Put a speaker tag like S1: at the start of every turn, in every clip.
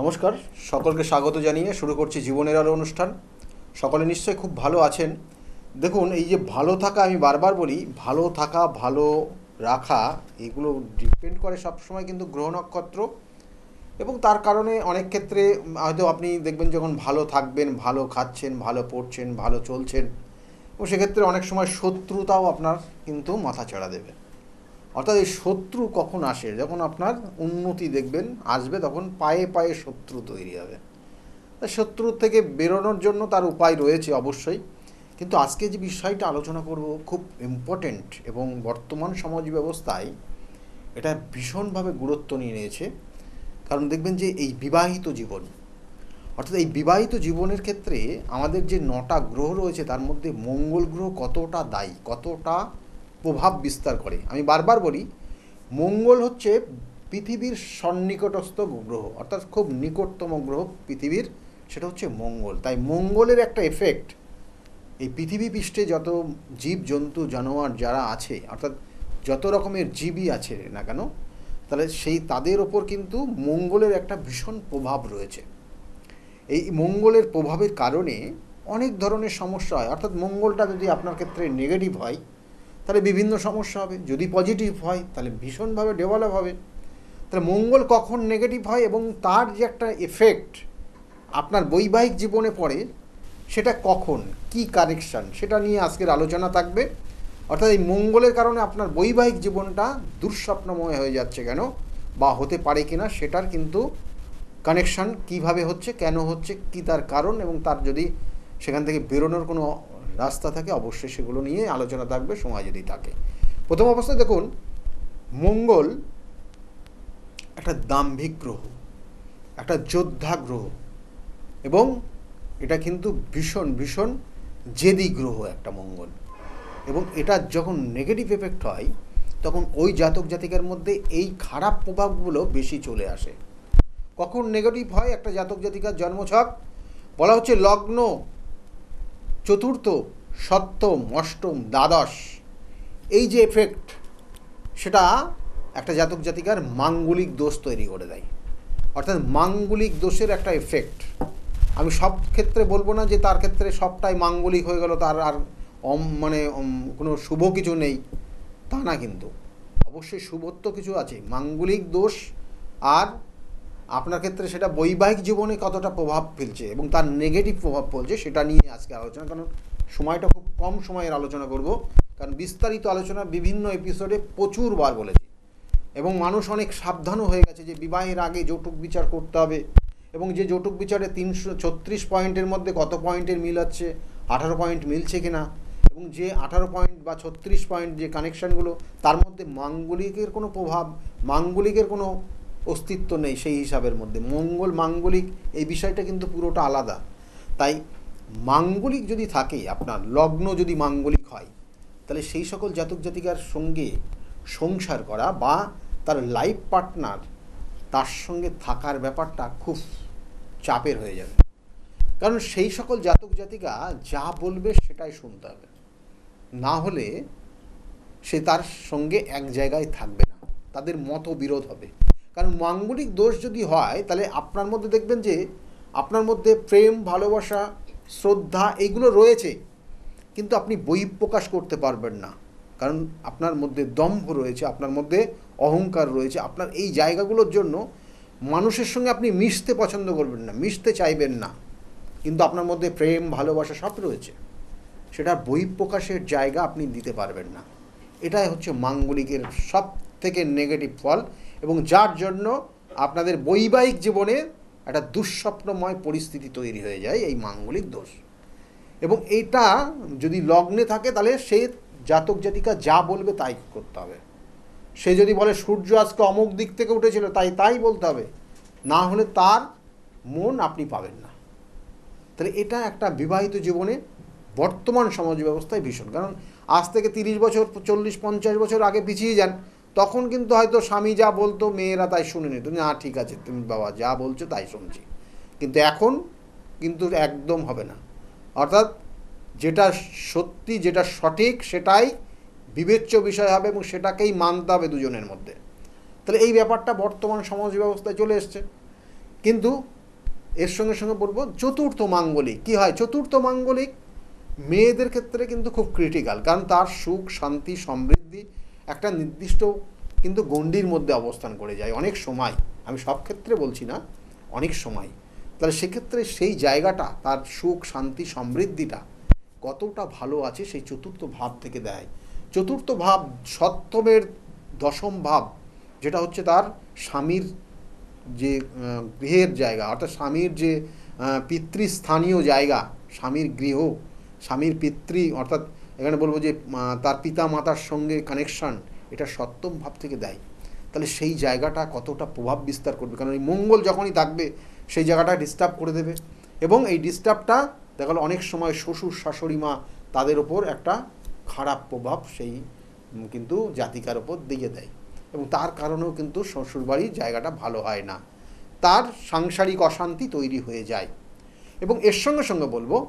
S1: নমস্কার, সকলকে স্বাগত জানিয়ে শুরু করছি জীবনের আলো অনুষ্ঠান। সকলে নিশ্চয়ই খুব ভালো আছেন। দেখুন, এই যে ভালো থাকা আমি বারবার বলি, ভালো থাকা, ভালো রাখা, এগুলো ডিপেন্ড করে সবসময় কিন্তু গ্রহ নক্ষত্র। এবং তার কারণে অনেক ক্ষেত্রে হয়তো আপনি দেখবেন যখন ভালো থাকবেন, ভালো খাচ্ছেন, ভালো পড়ছেন, ভালো চলছেন, এবং সেক্ষেত্রে অনেক সময় শত্রুতাও আপনার কিন্তু মাথা চাড়া দেবে। অর্থাৎ এই শত্রু কখন আসে? যখন আপনার উন্নতি দেখবেন, আসবে তখন পায়ে পায়ে শত্রু তৈরি হবে। তা শত্রুর থেকে বেরোনোর জন্য তার উপায় রয়েছে অবশ্যই। কিন্তু আজকে যে বিষয়টা আলোচনা করব খুব ইম্পর্টেন্ট এবং বর্তমান সমাজ ব্যবস্থায় এটা ভীষণভাবে গুরুত্ব নিয়ে নিয়েছে। কারণ দেখবেন যে এই বিবাহিত জীবন, অর্থাৎ এই বিবাহিত জীবনের ক্ষেত্রে আমাদের যে নটা গ্রহ রয়েছে তার মধ্যে মঙ্গল গ্রহ কতটা দায়ী, কতটা প্রভাব বিস্তার করে। আমি বারবার বলি, মঙ্গল হচ্ছে পৃথিবীর সন্নিকটস্থ গ্রহ, অর্থাৎ খুব নিকটতম গ্রহ পৃথিবীর, সেটা হচ্ছে মঙ্গল। তাই মঙ্গলের একটা এফেক্ট এই পৃথিবী পৃষ্ঠে যত জীব, জন্তু, জানোয়ার যারা আছে, অর্থাৎ যত রকমের জীবই আছে না কেন, তাহলে সেই তাদের ওপর কিন্তু মঙ্গলের একটা ভীষণ প্রভাব রয়েছে। এই মঙ্গলের প্রভাবের কারণে অনেক ধরনের সমস্যা হয়। অর্থাৎ মঙ্গলটা যদি আপনার ক্ষেত্রে নেগেটিভ হয় তাহলে বিভিন্ন সমস্যা হবে। যদি পজিটিভ হয়, তাহলে ভীষণভাবে ডেভেলপ হবে। তাহলে মঙ্গল কখন নেগেটিভ হয় এবং তার যে একটা এফেক্ট আপনার বৈবাহিক জীবনে পড়ে, সেটা কখন? কি কানেকশান সেটা নিয়ে আজকের আলোচনা থাকবে। অর্থাৎ এই মঙ্গলের কারণে আপনার বৈবাহিক জীবনটা দুঃস্বপ্নময় হয়ে যাচ্ছে কেন? বা হতে পারে কিনা সেটার কিন্তু কানেকশান কীভাবে হচ্ছে, কেন হচ্ছে, কি তার কারণ এবং তার যদি সেখান থেকে বেরোনোর কোনো রাস্তা থাকে, অবশ্যই সেগুলো নিয়ে আলোচনা থাকবে, সময় যদি থাকে। প্রথম অবস্থায় দেখুন, মঙ্গল একটা দাম্ভিক গ্রহ, একটা যোদ্ধা গ্রহ, এবং এটা কিন্তু ভীষণ ভীষণ জেদি গ্রহ একটা মঙ্গল। এবং এটা যখন নেগেটিভ এফেক্ট হয়, তখন ওই জাতক জাতিকার মধ্যে এই খারাপ প্রভাবগুলো বেশি চলে আসে। কখন নেগেটিভ হয়, একটা জাতক জাতিকার জন্মছক? বলা হচ্ছে লগ্ন। চতুর্থ, সপ্তম, অষ্টম, দ্বাদশ। এই যে এফেক্ট সেটা একটা জাতক জাতিকার মাঙ্গলিক দোষ তৈরি করে দেয়। অর্থাৎ মাঙ্গলিক দোষের একটা এফেক্ট আমি সব ক্ষেত্রে বলব না যে তার ক্ষেত্রে সবটাই মাঙ্গলিক হয়ে গেল, তার আর অম মানে কোনো শুভ কিছু নেই। তা না কিন্তু। অবশ্যই শুভত্ব কিছু আছে। মাঙ্গলিক দোষ আর আপনার ক্ষেত্রে সেটা বৈবাহিক জীবনে কতটা প্রভাব ফেলছে এবং তার নেগেটিভ প্রভাব ফেলছে সেটা নিয়ে আজকে আলোচনা, কারণ সময়টা খুব কম সময়ের আলোচনা করব, কারণ বিস্তারিত আলোচনা বিভিন্ন এপিসোডে প্রচুর বার বলেছি। এবং মানুষ অনেক সাবধানও হয়ে গেছে যে বিবাহের আগে যৌতুক বিচার করতে হবে এবং যে যৌতুক বিচারে তিনশো ছত্রিশ পয়েন্টের মধ্যে কত পয়েন্টের মিল আছে, আঠারো পয়েন্ট মিলছে কি না এবং যে আঠারো পয়েন্ট বা ছত্রিশ পয়েন্ট যে কানেকশানগুলো তার মধ্যে মাঙ্গলিকের কোনো প্রভাব, মাঙ্গলিকের কোনো অস্তিত্ব নেই সেই হিসাবের মধ্যে। মঙ্গল, মাঙ্গলিক, এই বিষয়টা কিন্তু পুরোটা আলাদা। তাই মাঙ্গলিক যদি থাকে, আপনার লগ্ন যদি মাঙ্গলিক হয়, তাহলে সেই সকল জাতক জাতিকার সঙ্গে সংসার করা বা তার লাইফ পার্টনার তার সঙ্গে থাকার ব্যাপারটা খুব চাপের হয়ে যাবে। কারণ সেই সকল জাতক জাতিকা যা বলবে সেটাই শুনতে হবে। না হলে সে তার সঙ্গে এক জায়গায় থাকবে না। তাদের মত বিরোধ হবে। কারণ মাঙ্গলিক দোষ যদি হয়, তাহলে আপনার মধ্যে দেখবেন যে, আপনার মধ্যে প্রেম, ভালোবাসা, শ্রদ্ধা এইগুলো রয়েছে। কিন্তু আপনি বই প্রকাশ করতে পারবেন না। কারণ আপনার মধ্যে দম্ভ রয়েছে, আপনার মধ্যে অহংকার রয়েছে। আপনার এই জায়গাগুলোর জন্য মানুষের সঙ্গে আপনি মিশতে পছন্দ করবেন না, মিশতে চাইবেন না। কিন্তু আপনার মধ্যে প্রেম, ভালোবাসা সব রয়েছে। সেটা বই প্রকাশের জায়গা আপনি দিতে পারবেন না। এটাই হচ্ছে মাঙ্গলিকের সব থেকে নেগেটিভ ফল। এবং যার জন্য আপনাদের বৈবাহিক জীবনে একটা দুঃস্বপ্নময় পরিস্থিতি তৈরি হয়ে যায়, এই মাঙ্গলিক দোষ। এবং এইটা যদি লগ্নে থাকে, তাহলে সে জাতক জাতিকা যা বলবে তাই করতে হবে। সে যদি বলে, সূর্য আজকে অমুক দিক থেকে উঠেছিল, তাই তাই বলতে হবে। না হলে তার মন আপনি পাবেন না। তাহলে এটা একটা বিবাহিত জীবনে বর্তমান সমাজ ব্যবস্থায় ভীষণ। কারণ আজ থেকে তিরিশ বছর, চল্লিশ, পঞ্চাশ বছর আগে পিছিয়ে যান। তখন কিন্তু হয়তো স্বামী যা বলতো, মেয়েরা তাই শুনে নিত। না, ঠিক আছে, তুমি বাবা যা বলছো তাই শুনছি। কিন্তু এখন কিন্তু একদম হবে না। অর্থাৎ যেটা সত্যি, যেটা সঠিক, সেটাই বিবেচ্য বিষয় হবে এবং সেটাকেই মানতে হবে দুজনের মধ্যে। তাহলে এই ব্যাপারটা বর্তমান সমাজ ব্যবস্থায় চলে এসছে। কিন্তু এর সঙ্গে সঙ্গে বলব, চতুর্থ মাঙ্গলিক, কি হয়? চতুর্থ মাঙ্গলিক মেয়েদের ক্ষেত্রে কিন্তু খুব ক্রিটিক্যাল কারণ তার সুখ, শান্তি, সমৃদ্ধি একটা নির্দিষ্ট কিন্তু গণ্ডির মধ্যে অবস্থান করে যায়, অনেক সময়। আমি সব ক্ষেত্রে বলছি না, অনেক সময়। তাহলে সেক্ষেত্রে সেই জায়গাটা, তার সুখ, শান্তি, সমৃদ্ধিটা কতটা ভালো আছে সেই চতুর্থ ভাব থেকে দেয়। চতুর্থ ভাব, সপ্তমের দশম ভাব, যেটা হচ্ছে তার স্বামীর যে গৃহের জায়গা, অর্থাৎ স্বামীর যে পিতৃস্থানীয় জায়গা, স্বামীর গৃহ, স্বামীর পিতৃ, অর্থাৎ এখানে বলব যে তার পিতা মাতার সঙ্গে কানেকশন এটা সপ্তম ভাব থেকে দেয়। তাহলে সেই জায়গাটা কতটা প্রভাব বিস্তার করবে? কারণ এই মঙ্গল যখনই থাকবে, সেই জায়গাটা ডিস্টার্ব করে দেবে। এবং এই ডিস্টার্বটা দেখা গেলো অনেক সময় শ্বশুর, শাশুড়ি, মা, তাদের ওপর একটা খারাপ প্রভাব সেই কিন্তু জাতিকার ওপর দিয়ে দেয়। এবং তার কারণেও কিন্তু শ্বশুরবাড়ির জায়গাটা ভালো হয় না। তার সাংসারিক অশান্তি তৈরি হয়ে যায়। এবং এর সঙ্গে সঙ্গে বলব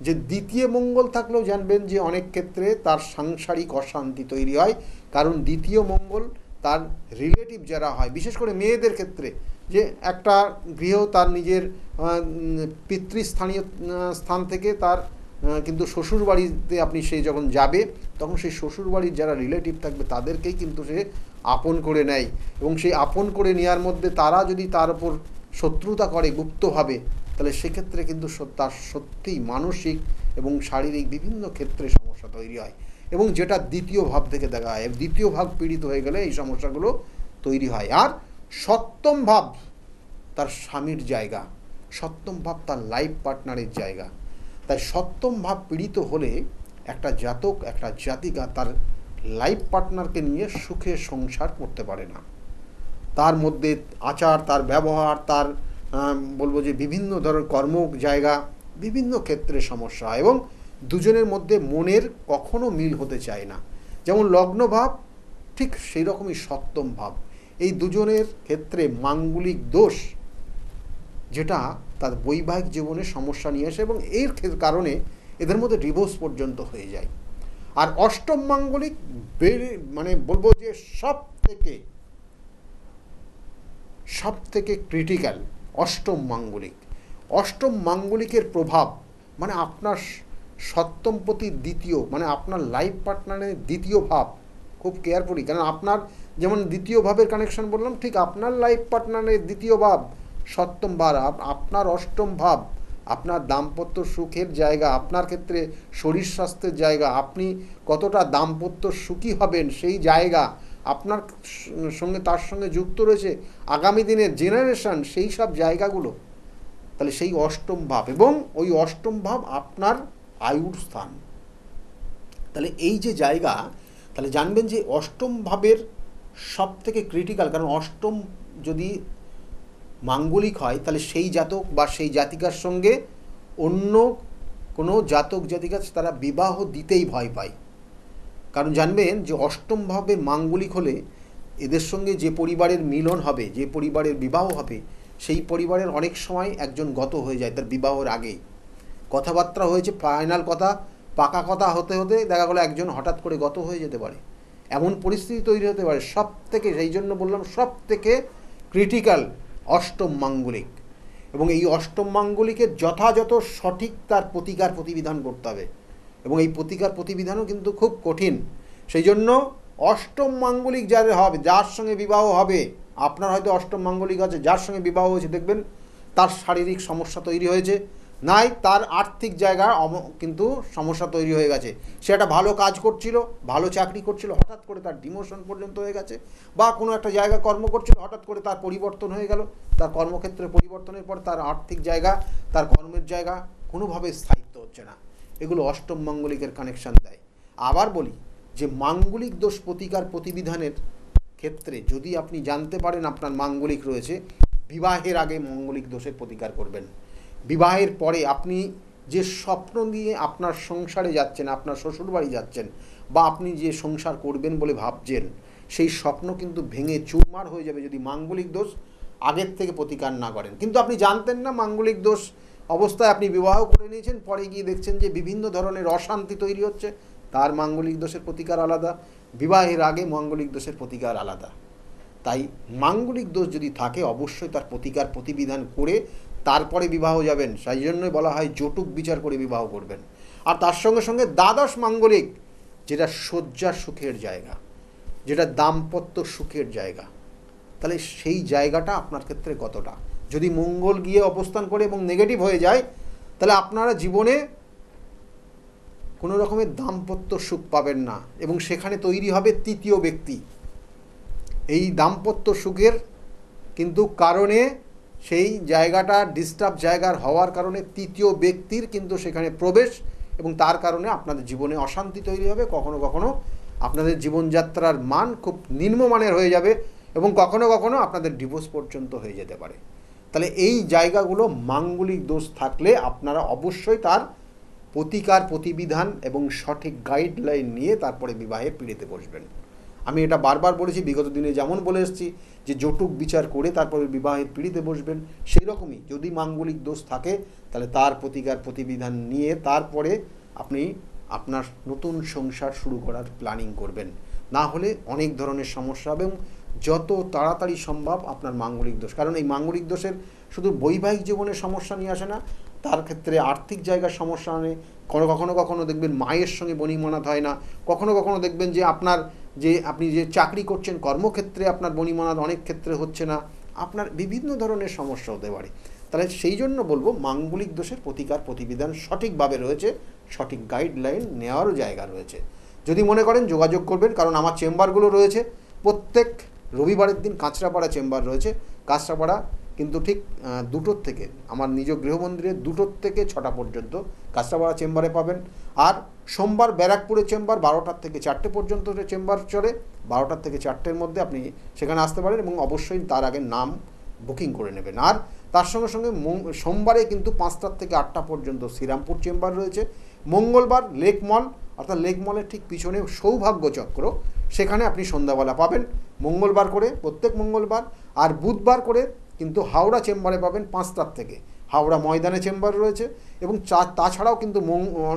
S1: যে দ্বিতীয় মঙ্গল থাকলেও জানবেন যে অনেক ক্ষেত্রে তার সাংসারিক অশান্তি তৈরি হয়। কারণ দ্বিতীয় মঙ্গল তার রিলেটিভ যারা হয়, বিশেষ করে মেয়েদের ক্ষেত্রে, যে একটা গৃহ তার নিজের পিতৃস্থানীয় স্থান থেকে তার কিন্তু শ্বশুর বাড়িতে আপনি সে যখন যাবে, তখন সেই শ্বশুর বাড়ির যারা রিলেটিভ থাকবে তাদেরকেই কিন্তু সে আপন করে নেয়। এবং সেই আপন করে নেওয়ার মধ্যে তারা যদি তার উপর শত্রুতা করে, গুপ্তভাবে তাহলে সেক্ষেত্রে কিন্তু তার সত্যিই মানসিক এবং শারীরিক বিভিন্ন ক্ষেত্রে সমস্যা তৈরি হয়। এবং যেটা দ্বিতীয় ভাব থেকে দেখা হয় দ্বিতীয় ভাব পীড়িত হয়ে গেলে এই সমস্যাগুলো তৈরি হয়। আর সপ্তম ভাব তার স্বামীর জায়গা, সপ্তম ভাব তার লাইফ পার্টনারের জায়গা। তাই সপ্তম ভাব পীড়িত হলে একটা জাতক, একটা জাতিকা তার লাইফ পার্টনারকে নিয়ে সুখে সংসার করতে পারে না। তার মধ্যে আচার, তার ব্যবহার, তার বলব যে বিভিন্ন ধরনের কর্ম জায়গা, বিভিন্ন ক্ষেত্রে সমস্যা এবং দুজনের মধ্যে মনের কখনো মিল হতে চায় না। যেমন লগ্ন ভাব, ঠিক সেই রকমই সপ্তম ভাব। এই দুজনের ক্ষেত্রে মাঙ্গলিক দোষ, যেটা তার বৈবাহিক জীবনে সমস্যা নিয়ে আসে এবং এর কারণে এদের মধ্যে ডিভোর্স পর্যন্ত হয়ে যায়। আর অষ্টম মাঙ্গলিক মানে বলব যে সব থেকে সব থেকে ক্রিটিক্যাল অষ্টম মাঙ্গলিক। অষ্টম মাঙ্গলিকের প্রভাব মানে আপনার স- সপ্তমপতির দ্বিতীয় মানে আপনার লাইফ পার্টনারের দ্বিতীয় ভাব। খুব কেয়ারফুলি কারণ আপনার যেমন দ্বিতীয় ভাবের কানেকশন বললাম, ঠিক আপনার লাইফ পার্টনারের দ্বিতীয় ভাব, সপ্তম আপ- আপনার অষ্টম ভাব, আপনার দাম্পত্য সুখের জায়গা, আপনার ক্ষেত্রে শরীর স্বাস্থ্যের জায়গা, আপনি কতটা দাম্পত্য সুখী হবেন সেই জায়গা আপনার সঙ্গে, তার সঙ্গে যুক্ত রয়েছে আগামী দিনের জেনারেশান সেই সব জায়গাগুলো। তাহলে সেই অষ্টম ভাব এবং ওই অষ্টম ভাব আপনার আয়ুর স্থান। তাহলে এই যে জায়গা, তাহলে জানবেন যে অষ্টম ভাবের সব থেকে ক্রিটিক্যাল কারণ অষ্টম যদি মাঙ্গলিক হয়, তাহলে সেই জাতক বা সেই জাতিকার সঙ্গে অন্য কোনো জাতক জাতিকা তারা বিবাহ দিতেই ভয় পায়। কারণ জানবেন যে অষ্টমভাবে মাঙ্গলিক হলে এদের সঙ্গে যে পরিবারের মিলন হবে, যে পরিবারের বিবাহ হবে, সেই পরিবারের অনেক সময় একজন গত হয়ে যায় তার বিবাহের আগে কথাবার্তা হয়েছে ফাইনাল কথা, পাকা কথা হতে হতে দেখা গেলো একজন হঠাৎ করে গত হয়ে যেতে পারে। এমন পরিস্থিতি তৈরি হতে পারে সব থেকে সেই জন্য বললাম সব থেকে ক্রিটিক্যাল অষ্টম মাঙ্গলিক। এবং এই অষ্টম মাঙ্গলিকের যথাযথ সঠিক তার প্রতিকার প্রতিবিধান করতে হবে। এবং এই প্রতিকার প্রতিবিধানও কিন্তু খুব কঠিন। সেই জন্য অষ্টম মাঙ্গলিক যার হবে, যার সঙ্গে বিবাহ হবে, আপনার হয়তো অষ্টম মাঙ্গলিক আছে, যার সঙ্গে বিবাহ হয়েছে, দেখবেন তার শারীরিক সমস্যা তৈরি হয়েছে, নাই তার আর্থিক জায়গায় অম- কিন্তু সমস্যা তৈরি হয়ে গেছে। সে একটা ভালো কাজ করছিল, ভালো চাকরি করছিল, হঠাৎ করে তার ডিমোশন পর্যন্ত হয়ে গেছে, বা কোনো একটা জায়গা কর্ম করছিল, হঠাৎ করে তার পরিবর্তন হয়ে গেল, তার কর্মক্ষেত্রে পরিবর্তনের পর তার আর্থিক জায়গা, তার কর্মের জায়গা কোনোভাবে স্থায়িত্ব হচ্ছে না। এগুলো অষ্টম মাঙ্গলিকের কানেকশন দেয়। আবার বলি যে মাঙ্গলিক দোষ প্রতিকার প্রতিবিধানের ক্ষেত্রে যদি আপনি জানতে পারেন আপনার মাঙ্গলিক রয়েছে, বিবাহের আগে মাঙ্গলিক দোষের প্রতিকার করবেন। বিবাহের পরে আপনি যে স্বপ্ন নিয়ে আপনার সংসারে যাচ্ছেন, আপনার শ্বশুরবাড়ি যাচ্ছেন বা আপনি যে সংসার করবেন বলে ভাবছেন, সেই স্বপ্ন কিন্তু ভেঙে চুরমার হয়ে যাবে যদি মাঙ্গলিক দোষ আগের থেকে প্রতিকার না করেন। কিন্তু আপনি জানতেন না মাঙ্গলিক দোষ অবস্থায় আপনি বিবাহ করে নিয়েছেন, পরে গিয়ে দেখছেন যে বিভিন্ন ধরনের অশান্তি তৈরি হচ্ছে, তার মাঙ্গলিক দোষের প্রতিকার আলাদা, বিবাহের আগে মাঙ্গলিক দোষের প্রতিকার আলাদা। তাই মাঙ্গলিক দোষ যদি থাকে, অবশ্যই তার প্রতিকার প্রতিবিধান করে তারপরে বিবাহ যাবেন। সেই জন্যই বলা হয় জটুক বিচার করে বিবাহ করবেন। আর তার সঙ্গে সঙ্গে দ্বাদশ মাঙ্গলিক, যেটা শয্যা সুখের জায়গা, যেটা দাম্পত্য সুখের জায়গা, তাহলে সেই জায়গাটা আপনার ক্ষেত্রে কতটা? যদি মঙ্গল গিয়ে অবস্থান করে এবং নেগেটিভ হয়ে যায়, তাহলে আপনারা জীবনে কোনো রকমের দাম্পত্য সুখ পাবেন না এবং সেখানে তৈরি হবে তৃতীয় ব্যক্তি। এই দাম্পত্য সুখের কিন্তু কারণে সেই জায়গাটা ডিস্টার্ব জায়গার হওয়ার কারণে তৃতীয় ব্যক্তির কিন্তু সেখানে প্রবেশ এবং তার কারণে আপনাদের জীবনে অশান্তি তৈরি হবে, কখনো কখনো আপনাদের জীবনযাত্রার মান খুব নিম্নমানের হয়ে যাবে এবং কখনো কখনো আপনাদের ডিভোর্স পর্যন্ত হয়ে যেতে পারে। তাহলে এই জায়গাগুলো মাঙ্গলিক দোষ থাকলে আপনারা অবশ্যই তার প্রতিকার, প্রতিবিধান এবং সঠিক গাইডলাইন নিয়ে তারপরে বিবাহে পিড়িতে বসবেন। আমি এটা বারবার বলেছি, বিগত দিনে যেমন বলে এসেছি যে জটুক বিচার করে তারপরে বিবাহের পিড়িতে বসবেন সেই রকমই যদি মাঙ্গলিক দোষ থাকে তাহলে তার প্রতিকার, প্রতিবিধান নিয়ে তারপরে আপনি আপনার নতুন সংসার শুরু করার প্ল্যানিং করবেন। না হলে অনেক ধরনের সমস্যা এবং যত তাড়াতাড়ি সম্ভব আপনার মাঙ্গলিক দোষ। কারণ এই মাঙ্গলিক দোষের শুধু বৈবাহিক জীবনের সমস্যা নিয়ে আসে না, তার ক্ষেত্রে আর্থিক জায়গার সমস্যা আনে। কখনো কখনো কখনো দেখবেন মায়ের সঙ্গে বনিমানাত হয় না। কখনো কখনো দেখবেন যে আপনার যে আপনি যে চাকরি করছেন, কর্মক্ষেত্রে আপনার বনিমানাত অনেক ক্ষেত্রে হচ্ছে না। আপনার বিভিন্ন ধরনের সমস্যা হতে পারে। তাহলে সেই জন্য বলব, মাঙ্গলিক দোষের প্রতিকার প্রতিবিধান সঠিকভাবে রয়েছে, সঠিক গাইডলাইন নেওয়ারও জায়গা রয়েছে। যদি মনে করেন যোগাযোগ করবেন, কারণ আমার চেম্বারগুলো রয়েছে। প্রত্যেক রবিবারের দিন কাঁচরাপাড়া চেম্বার রয়েছে। কাঁচরাপাড়া কিন্তু ঠিক দুটোর থেকে, আমার নিজ গৃহমন্দিরে দুটোর থেকে ছটা পর্যন্ত কাঁচরাপাড়া চেম্বারে পাবেন। আর সোমবার ব্যারাকপুরের চেম্বার বারোটার থেকে চারটে পর্যন্ত চেম্বার চলে, বারোটার থেকে চারটের মধ্যে আপনি সেখানে আসতে পারেন এবং অবশ্যই তার আগে নাম বুকিং করে নেবেন। আর তার সঙ্গে সঙ্গে সোমবারে কিন্তু পাঁচটার থেকে আটটা পর্যন্ত শ্রীরামপুর চেম্বার রয়েছে। মঙ্গলবার লেক মল, অর্থাৎ লেক মলের ঠিক পিছনে সৌভাগ্য চক্র, সেখানে আপনি সন্ধ্যাবেলা পাবেন। মঙ্গলবার করে, প্রত্যেক মঙ্গলবার আর বুধবার করে কিন্তু হাওড়া চেম্বারে পাবেন পাঁচটার থেকে। হাওড়া ময়দানে চেম্বার রয়েছে এবং চা- তাছাড়াও কিন্তু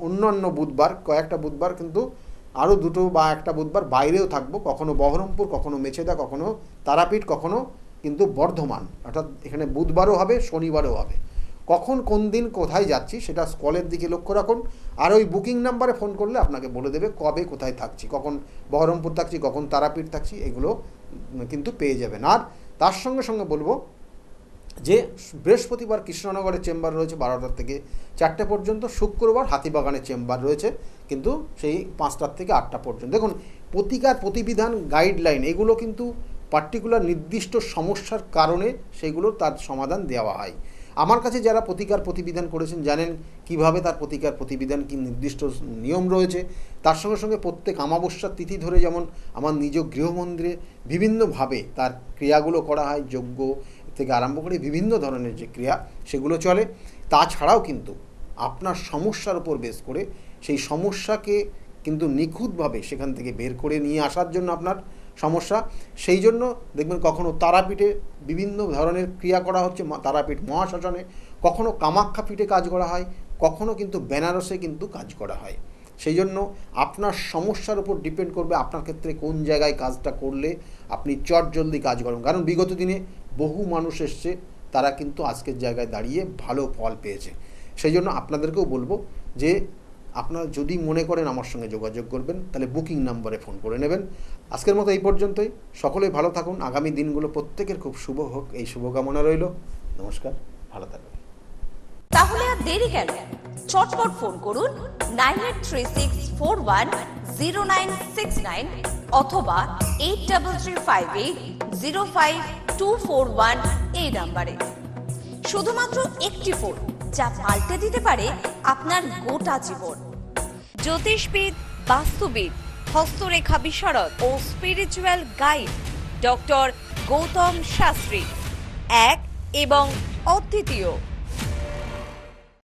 S1: অন্যান্য বুধবার, কয়েকটা বুধবার কিন্তু আরও দুটো বা একটা বুধবার বাইরেও থাকব, কখনো বহরমপুর, কখনো মেছেদা কখনো তারাপীঠ, কখনো কিন্তু বর্ধমান। অর্থাৎ এখানে বুধবারও হবে, শনিবারও হবে। কখন কোন দিন কোথায় যাচ্ছি সেটা স্কলের দিকে লক্ষ্য রাখুন। আর ওই বুকিং নাম্বারে ফোন করলে আপনাকে বলে দেবে কবে কোথায় থাকছি, কখন বহরমপুর থাকছি, কখন তারাপীঠ থাকছি, এগুলো কিন্তু পেয়ে যাবেন। আর তার সঙ্গে সঙ্গে বলব যে বৃহস্পতিবার কৃষ্ণনগরের চেম্বার রয়েছে বারোটার থেকে চারটে পর্যন্ত, শুক্রবার হাতিবাগানের চেম্বার রয়েছে কিন্তু সেই পাঁচটার থেকে আটটা পর্যন্ত। দেখুন, প্রতিকার প্রতিবিধান, গাইডলাইন, এগুলো কিন্তু পার্টিকুলার নির্দিষ্ট সমস্যার কারণে সেগুলো তার সমাধান দেওয়া হয়। আমার কাছে যারা প্রতিকার প্রতিবিধান করেছেন জানেন কীভাবে তার প্রতিকার প্রতিবিধান, কি নির্দিষ্ট নিয়ম রয়েছে। তার সঙ্গে সঙ্গে প্রত্যেক অমাবস্যার তিথি ধরে যেমন আমার নিজ গৃহমন্দিরে বিভিন্নভাবে তার ক্রিয়াগুলো করা হয়, যজ্ঞ থেকে আরম্ভ করে বিভিন্ন ধরনের যে ক্রিয়া সেগুলো চলে। তাছাড়াও কিন্তু আপনার সমস্যার উপর বেস করে সেই সমস্যাকে কিন্তু নিখুঁতভাবে সেখান থেকে বের করে নিয়ে আসার জন্য আপনার সমস্যা। সেই জন্য দেখবেন কখনো তারাপীঠে বিভিন্ন ধরনের ক্রিয়া করা হচ্ছে তারাপীঠ মহাশ্মশানে। কখনো কামাখ্যা পীঠে কাজ করা হয়, কখনো কিন্তু বেনারসে কিন্তু কাজ করা হয়। সেই জন্য আপনার সমস্যার উপর ডিপেন্ড করবে আপনার ক্ষেত্রে কোন জায়গায় কাজটা করলে আপনি চট জলদি কাজ করেন। কারণ বিগত দিনে বহু মানুষ এসছে, তারা কিন্তু আজকের জায়গায় দাঁড়িয়ে ভালো ফল পেয়েছে। সেই জন্য আপনাদেরকেও বলব যে আপনারা যদি মনে করেন আমার সঙ্গে যোগাযোগ করবেন, তাহলে বুকিং নাম্বারে ফোন করে নেবেন। আজকের মতো এই পর্যন্তই। সকলেই ভালো থাকুন। আগামী দিনগুলো প্রত্যেকের খুব শুভ হোক। এই শুভকামনা রইল। নমস্কার। ভালো থাকবেন।
S2: তাহলে আর দেরি কেন? চটপট ফোন করুন nine eight three six four one zero nine six nine অথবা eight double three five eight zero five two four one এই নাম্বারে। শুধুমাত্র একটি ফোন, যা পাল্টে দিতে পারে আপনার গোটা জীবন। জ্যোতিষবিদ বাস্তুবিদ হস্তরেখা বিশারদ ও spiritual guide doctor Goutam Shastri. এক এবং অদ্বিতীয়।